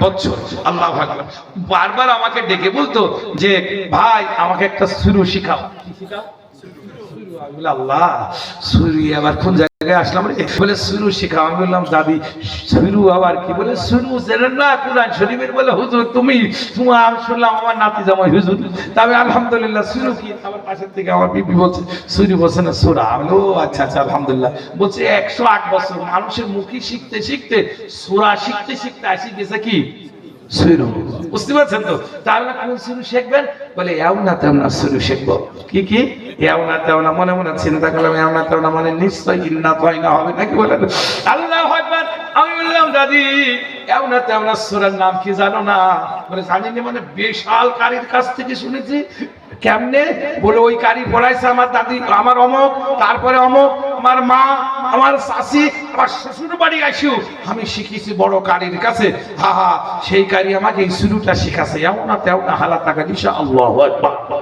বছর আল্লাহ বারবার আমাকে ডেকে বলতো যে ভাই আমাকে একটা শুরু শিখাও। শিখাও? আল্লাহ সুরি আবার কোন জায়গায় আসলাম বলে সুরু আমি বললাম, দাদি সুরু আবার কি? বলে সুরু জানেন না, কোরআন শরীফের বলে, হুজুর তুমি, তোমার শুনলাম, আমার নাতি জামাই হুজুর। তবে আলহামদুলিল্লাহ সুরু কি? আমার পাশের থেকে আমার বিবি বলছে সুরি না, সুরা। আমি ও আচ্ছা আচ্ছা আলহামদুলিল্লাহ। বলছে, একশো আট বছর মানুষের মুখে শিখতে শিখতে, সুরা শিখতে শিখতে আসি গেছে কি? বুঝতে পারছেন তো? তাহলে কোন সুরু শিখবেন? বলে এও না তেও না সুরু শিখব। কি কি? এও না তেও না মনে মনে চিন্তা করলাম এও না তেও না মানে নিশ্চয় ইন্না তয় না হবে নাকি বলেন? আল্লাহ আকবার। আমি বললাম, দাদি এও না তেও না সুরার নাম কি জানো না? বলে, জানি না মানে বিশাল কারীর কাছ থেকে শুনেছি। কেমনে? বলে, ওই কারি পড়াইছে আমার দাদি, আমার অমক, তারপরে অমক আমার মা, আমার শাশি আমার শ্বশুর বাড়ি আসিও আমি শিখেছি বড় কারির কাছে। হা হা, সেই কারি আমাকে এই শুরুটা শিখাছে। এমন তেমন না হালা টাকা দিশা আল্লাহ মানে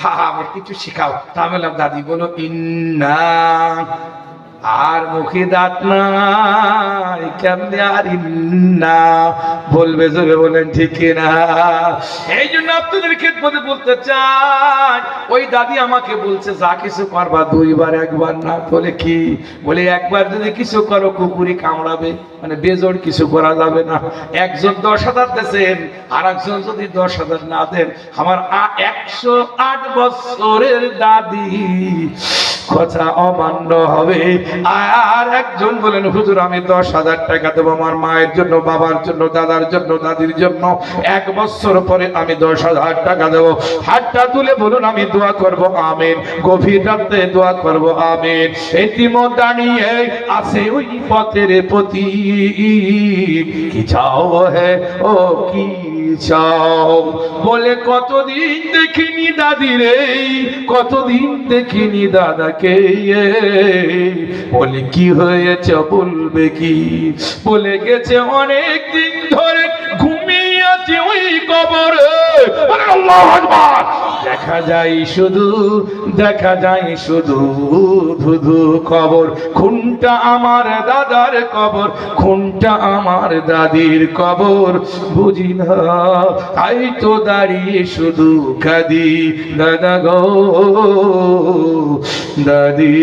হা হা আমার কিছু শিখাও। তা আমি দাদি বলো ইন্না আর মুখে দাঁত নাই, কেমনে আর ইন্না? বলবে জোরে বলেন, ঠিক না এই জন্য আপনাদের ক্ষেত্রে বলতে চাই, ওই দাদি আমাকে বলছে, যা কিছু করবা দুইবার, একবার না। বলে কি? বলে, একবার যদি কিছু করো, কুকুরি কামড়াবে মানে বেজোড় কিছু করা যাবে না। একজন দশ হাজার দেন আর একজন যদি দশ হাজার না দেন, আমার একশো আট বছরের দাদি কথা অমান্য হবে। আর একজন বলেন, হুজুর, আমি দশ হাজার টাকা দেবো আমার মায়ের জন্য, বাবার জন্য, দাদার জন্য, দাদির জন্য। এক বছর পরে আমি দশ হাজার টাকা দেবো। হাতটা তুলে বলুন, আমি দোয়া করব, আমিন। গভীর রাতে দোয়া করব, আমিন। এতিম দাঁড়িয়ে আছে ওই পথের প্রতি। কি চাও হে, ও কি চাও। বলে, কতদিন দেখিনি দাদি রে, কতদিন দেখিনি দাদাকে বলে, কি হয়েছে বলবে কি? বলে, গেছে অনেক দিন ধরে ঘুমিয়ে আছে ওই কবরে। আকবার! দেখা যায় শুধু, দেখা যায় শুধু ধুধু কবর খুনটা আমার দাদার কবর খুনটা আমার দাদির কবর বুঝি না, তাই তো দাঁড়িয়ে শুধু কাদি। দাদা গো, দাদি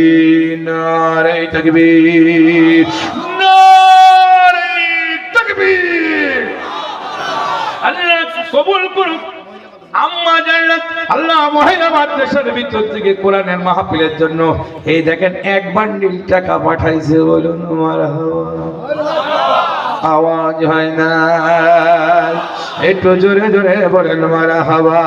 নারে তকবীর। নারে তকবীর। আল্লাহ কবুল করুন আম্মা জান্নাত, আল্লাহ মহিলা মাদ্রাসার ভিতর থেকে কোরআনের মাহফিলের জন্য। এই দেখেন, এক বান্ডিল টাকা পাঠাইছে বলুন আওয়াজ হয় না। একটু জোরে জোরে বলেন মারা হাওয়া।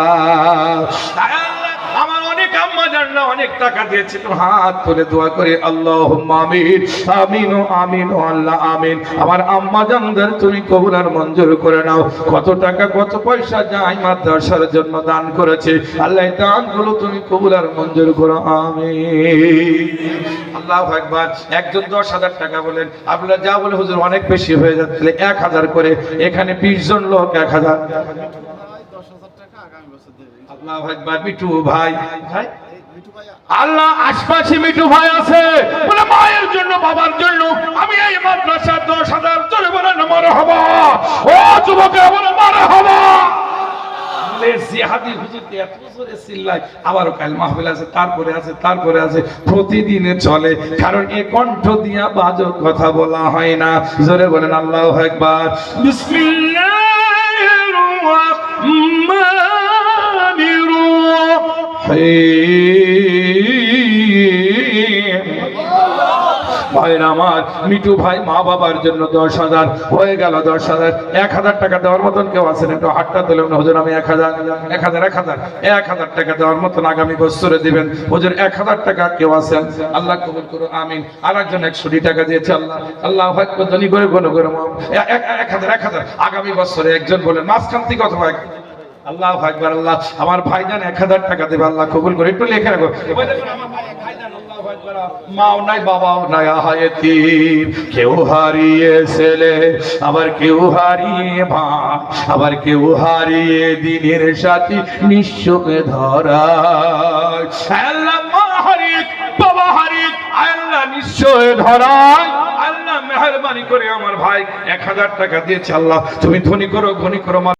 আম্মা অনেক টাকা দিয়েছে তো হাত তুলে দোয়া করে আল্লাহ আমিন আমিন ও আমিন ও আল্লাহ আমিন। আমার আম্মা জানদের তুমি কবুলার মঞ্জুর করে নাও। কত টাকা, কত পয়সা যাই মাদ্রাসার জন্য দান করেছে। আল্লাহ এই দানগুলো তুমি কবুলার মঞ্জুর করো, আমিন। আল্লাহ একবার একজন দশ হাজার টাকা বলেন, আপনারা যা বলে হুজুর অনেক বেশি হয়ে যাচ্ছে এক হাজার করে। এখানে বিশ জন লোক, এক হাজার। আল্লাহ একবার মিঠু ভাই ভাই আল্লাহ আশপাশে মিঠু ভাই আছে। বলে মায়ের জন্য, বাবার জন্য আমি এই মাদ্রাসার দশ হাজার চলে বলে মারা হবা। ও যুবকে বলে মারা হবা। তারপরে কারণ কণ্ঠ দিয়া কথা বলা হয় না। জোরে বলেন, আল্লাহ ভাইয়ের আমার মিটু ভাই মা বাবার জন্য দশ হাজার। হয়ে গেল দশ হাজার। এক হাজার টাকা দেওয়ার মতন কেউ আছেন? একটু হাতটা তুলেন হুজুর, আমি এক হাজার। এক হাজার এক হাজার। এক হাজার টাকা দেওয়ার মতন আগামী বছরে দিবেন। হুজুর, এক হাজার টাকা কেউ আছেন? আল্লাহ কবুল করুন, আমিন। আর একজন একশো টাকা দিয়েছে আল্লাহ। আল্লাহ একবার ধনী করে কোনো করে এক হাজার এক হাজার। আগামী বছরে একজন বলেন, মাঝখান থেকে অথবা আল্লাহ আকবার, আল্লাহ, আমার ভাইজান এক হাজার টাকা দেবে, আল্লাহ কবুল করে, একটু লিখে রাখো ভাই। মাও নাই, বাবাও নাই আহায়তি কেউ হারিয়ে ছেলে, আবার কেউ হারিয়ে মা, আবার কেউ হারিয়ে দিনের সাথী নিঃস্বকে ধরা আল্লাহ, মা হারিয়ে বাবা হারিয়ে আল্লাহ নিশ্চয় ধরায় আল্লাহ মেহরবানি করে আমার ভাই এক হাজার টাকা দিয়েছে, আল্লাহ, তুমি ধনী করো ধনী করো